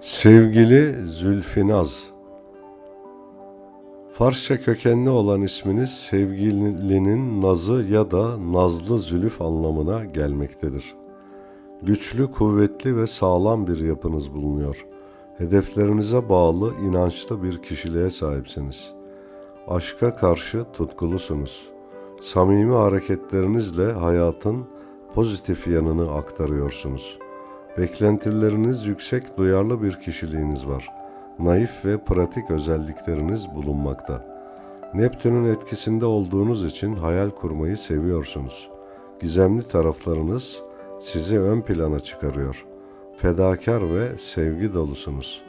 Sevgili Zülfinaz Farsça kökenli olan isminiz sevgilinin nazı ya da nazlı zülüf anlamına gelmektedir. Güçlü, kuvvetli ve sağlam bir yapınız bulunuyor. Hedeflerinize bağlı, inançlı bir kişiliğe sahipsiniz. Aşka karşı tutkulusunuz. Samimi hareketlerinizle hayatın pozitif yanını aktarıyorsunuz. Beklentileriniz yüksek, duyarlı bir kişiliğiniz var. Naif ve pratik özellikleriniz bulunmakta. Neptün'ün etkisinde olduğunuz için hayal kurmayı seviyorsunuz. Gizemli taraflarınız sizi ön plana çıkarıyor. Fedakar ve sevgi dolusunuz.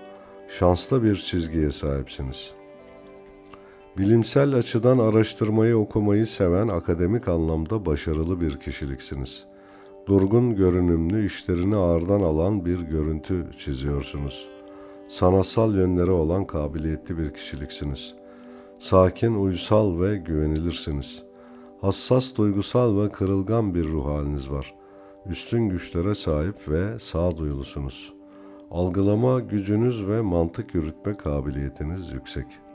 Şanslı bir çizgiye sahipsiniz.'' Bilimsel açıdan araştırmayı okumayı seven akademik anlamda başarılı bir kişiliksiniz. Durgun görünümlü işlerini ağırdan alan bir görüntü çiziyorsunuz. Sanatsal yönleri olan kabiliyetli bir kişiliksiniz. Sakin, uysal ve güvenilirsiniz. Hassas, duygusal ve kırılgan bir ruh haliniz var. Üstün güçlere sahip ve sağduyulusunuz. Algılama gücünüz ve mantık yürütme kabiliyetiniz yüksek.''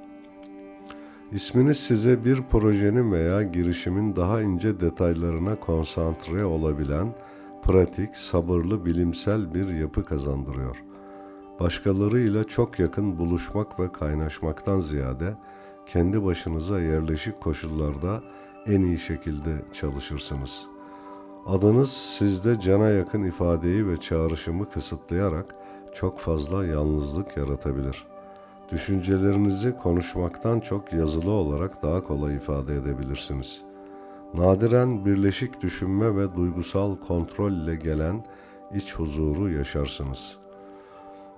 İsminiz size bir projenin veya girişimin daha ince detaylarına konsantre olabilen, pratik, sabırlı, bilimsel bir yapı kazandırıyor. Başkalarıyla çok yakın buluşmak ve kaynaşmaktan ziyade kendi başınıza yerleşik koşullarda en iyi şekilde çalışırsınız. Adınız sizde cana yakın ifadeyi ve çağrışımı kısıtlayarak çok fazla yalnızlık yaratabilir.'' Düşüncelerinizi konuşmaktan çok yazılı olarak daha kolay ifade edebilirsiniz. Nadiren birleşik düşünme ve duygusal kontrol ile gelen iç huzuru yaşarsınız.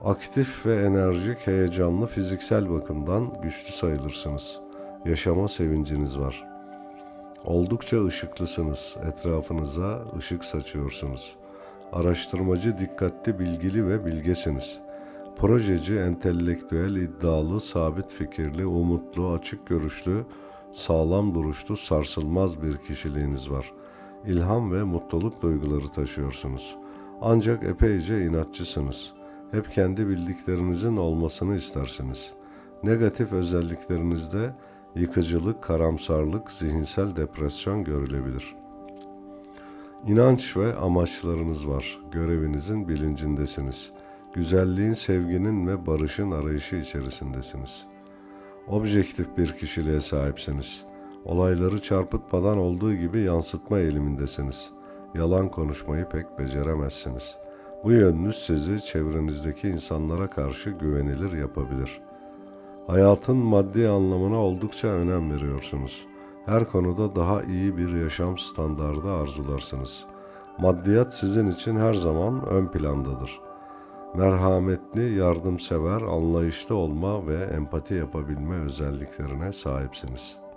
Aktif ve enerjik, heyecanlı fiziksel bakımdan güçlü sayılırsınız. Yaşama sevinciniz var. Oldukça ışıklısınız. Etrafınıza ışık saçıyorsunuz. Araştırmacı, dikkatli, bilgili ve bilgesiniz.'' Projeci, entelektüel, iddialı, sabit fikirli, umutlu, açık görüşlü, sağlam duruşlu, sarsılmaz bir kişiliğiniz var. İlham ve mutluluk duyguları taşıyorsunuz. Ancak epeyce inatçısınız. Hep kendi bildiklerinizin olmasını istersiniz. Negatif özelliklerinizde yıkıcılık, karamsarlık, zihinsel depresyon görülebilir. İnanç ve amaçlarınız var. Görevinizin bilincindesiniz.'' Güzelliğin, sevginin ve barışın arayışı içerisindesiniz. Objektif bir kişiliğe sahipsiniz. Olayları çarpıtmadan olduğu gibi yansıtma eğilimindesiniz. Yalan konuşmayı pek beceremezsiniz. Bu yönünüz sizi çevrenizdeki insanlara karşı güvenilir yapabilir. Hayatın maddi anlamına oldukça önem veriyorsunuz. Her konuda daha iyi bir yaşam standardı arzularsınız. Maddiyat sizin için her zaman ön plandadır.'' Merhametli, yardımsever, anlayışlı olma ve empati yapabilme özelliklerine sahipsiniz.''